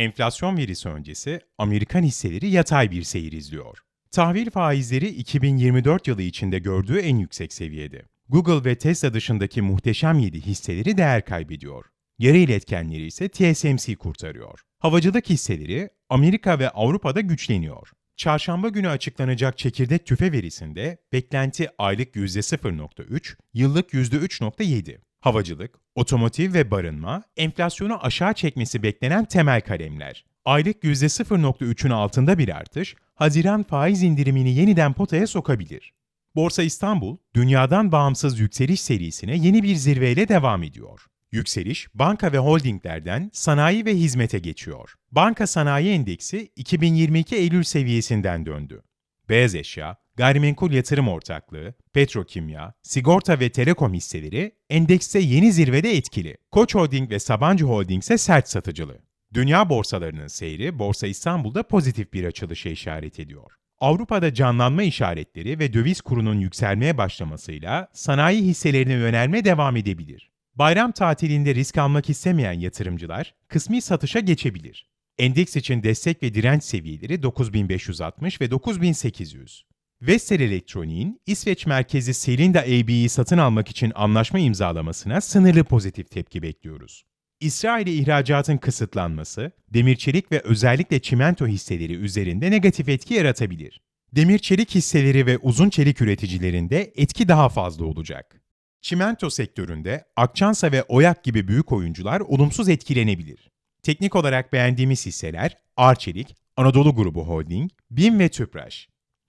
Enflasyon verisi öncesi Amerikan hisseleri yatay bir seyir izliyor. Tahvil faizleri 2024 yılı içinde gördüğü en yüksek seviyede. Google ve Tesla dışındaki muhteşem 7 hisseleri değer kaybediyor. Yarı iletkenleri ise TSMC kurtarıyor. Havacılık hisseleri Amerika ve Avrupa'da güçleniyor. Çarşamba günü açıklanacak çekirdek tüfe verisinde beklenti aylık %0.3, yıllık %3.7. Havacılık, otomotiv ve barınma, enflasyonu aşağı çekmesi beklenen temel kalemler. Aylık %0.3'ün altında bir artış, Haziran faiz indirimini yeniden potaya sokabilir. Borsa İstanbul, dünyadan bağımsız yükseliş serisine yeni bir zirveyle devam ediyor. Yükseliş, banka ve holdinglerden sanayi ve hizmete geçiyor. Banka Sanayi Endeksi 2022 Eylül seviyesinden döndü. Beyaz eşya, gayrimenkul yatırım ortaklığı, petrokimya, sigorta ve telekom hisseleri endekste yeni zirvede etkili. Koç Holding ve Sabancı Holding ise sert satıcılı. Dünya borsalarının seyri Borsa İstanbul'da pozitif bir açılışa işaret ediyor. Avrupa'da canlanma işaretleri ve döviz kurunun yükselmeye başlamasıyla sanayi hisselerine yönelme devam edebilir. Bayram tatilinde risk almak istemeyen yatırımcılar kısmi satışa geçebilir. Endeks için destek ve direnç seviyeleri 9560 ve 9800. Vestel Elektronik'in İsveç merkezi Selinda AB'yi satın almak için anlaşma imzalamasına sınırlı pozitif tepki bekliyoruz. İsrail'e ihracatın kısıtlanması, demir çelik ve özellikle çimento hisseleri üzerinde negatif etki yaratabilir. Demir çelik hisseleri ve uzun çelik üreticilerinde etki daha fazla olacak. Çimento sektöründe Akçansa ve Oyak gibi büyük oyuncular olumsuz etkilenebilir. Teknik olarak beğendiğimiz hisseler Arçelik, Anadolu Grubu Holding, BİM ve Tüpraş.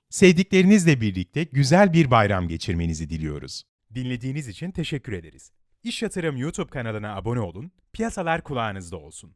Sevdiklerinizle birlikte güzel bir bayram geçirmenizi diliyoruz. Dinlediğiniz için teşekkür ederiz. İş Yatırım YouTube kanalına abone olun, piyasalar kulağınızda olsun.